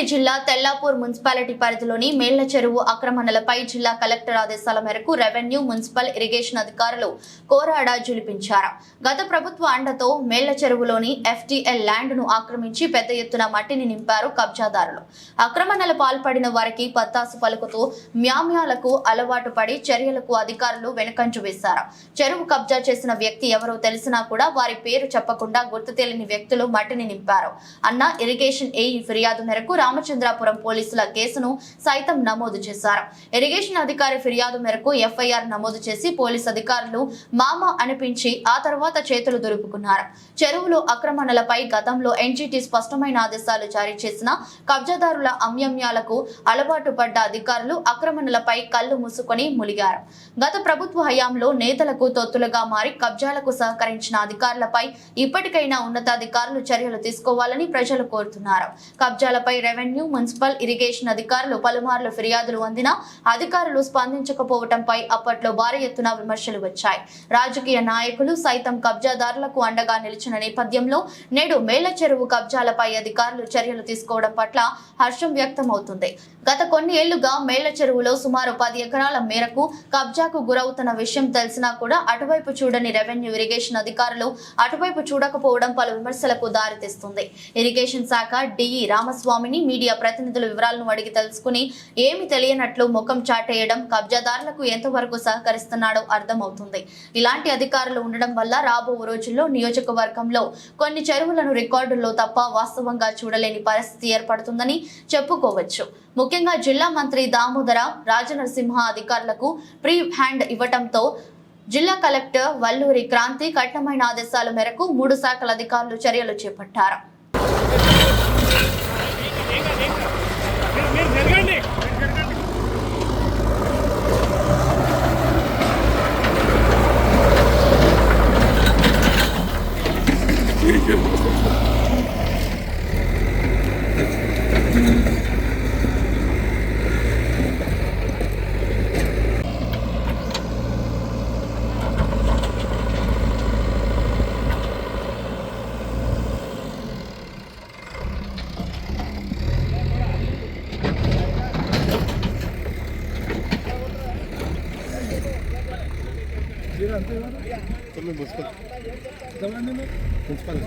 రంగారెడ్డి జిల్లా తెల్లాపూర్ మున్సిపాలిటీ పరిధిలోని మేళ్ళ చెరువు ఆక్రమణలపై జిల్లా కలెక్టర్ ఆదేశాల మేరకు రెవెన్యూ మున్సిపల్ ఇరిగేషన్ అధికారులు కోరాడ జులిపించారు. గత ప్రభుత్వ అండతో మేళ్ళ చెరువులోని ఎఫ్టీఎల్ ల్యాండ్ను ఆక్రమించి పెద్ద ఎత్తున మట్టిని నింపారు కబ్జాదారులు. ఆక్రమణలు పాల్పడిన వారికి పత్తాసు పలుకుతూ మ్యామ్యాలకు అలవాటు పడి చర్యలకు అధికారులు వెనుకంచు వేశారు. చెరువు కబ్జా చేసిన వ్యక్తి ఎవరో తెలిసినా కూడా వారి పేరు చెప్పకుండా గుర్తు తెలియని వ్యక్తులు మట్టిని నింపారు. అన్న ఇరిగేషన్ ఏఈ ఫిర్యాదు మేరకు రామచంద్రాపురం పోలీసుల కేసును సైతం నమోదు చేశారు. ఇరిగేషన్ అధికారి ఫిర్యాదు మేరకు ఎఫ్ఐఆర్ నమోదు చేసి పోలీస్ అధికారులు మామ అనిపించి ఆ తర్వాత చేతులు దులుపుకున్నారు. చెరువులో ఆక్రమణలపై గతంలో ఎన్జీటీ స్పష్టమైన ఆదేశాలు జారీ చేసిన కబ్జాదారుల అమ్యమ్యాలకు అలవాటు పడ్డ అధికారులు ఆక్రమణలపై కళ్ళు మూసుకొని ములిగారు. గత ప్రభుత్వ హయాంలో నేతలకు తొత్తులుగా మారి కబ్జాలకు సహకరించిన అధికారులపై ఇప్పటికైనా ఉన్నతాధికారులు చర్యలు తీసుకోవాలని ప్రజలు కోరుతున్నారు. కబ్జాలపై రెవెన్యూ రెవెన్యూ మున్సిపల్ ఇరిగేషన్ అధికారులు పలుమార్లు ఫిర్యాదులు అందినా అధికారులు స్పందించకపోవడంపై అప్పట్లో భారీ ఎత్తున విమర్శలు వచ్చాయి. రాజకీయ నాయకులు సైతం కబ్జాదారులకు అండగా నిలిచిన నేపథ్యంలో నేడు మేళ్ళ చెరువు కబ్జాలపై అధికారులు చర్యలు తీసుకోవడం పట్ల హర్షం వ్యక్తమవుతుంది. గత కొన్ని ఏళ్ళుగా మేళ్ళ చెరువులో సుమారు పది ఎకరాల మేరకు కబ్జాకు గురవుతున్న విషయం తెలిసినా కూడా అటువైపు చూడని రెవెన్యూ ఇరిగేషన్ అధికారులు అటువైపు చూడకపోవడం పలు విమర్శలకు దారితీస్తుంది. ఇరిగేషన్ శాఖ డిఈ రామస్వామిని మీడియా ప్రతినిధుల వివరాలను అడిగి తెలుసుకుని ఏమి తెలియనట్లు ముఖం చాటేయడం కబ్జాదారులకు ఎంతవరకు సహకరిస్తున్నాడో అర్థమవుతుంది. ఇలాంటి అధికారులు ఉండడం వల్ల రాబో రోజుల్లో నియోజకవర్గంలో కొన్ని చెరువులను రికార్డుల్లో తప్ప వాస్తవంగా చూడలేని పరిస్థితి ఏర్పడుతుందని చెప్పుకోవచ్చు. ముఖ్యంగా జిల్లా మంత్రి దామోదర రాజనరసింహ అధికారులకు ప్రీ హ్యాండ్ ఇవ్వటంతో జిల్లా కలెక్టర్ వల్లూరి క్రాంతి కఠినమైన ఆదేశాల మేరకు మూడు శాఖల అధికారులు చర్యలు చేపట్టారు. Municipal municipal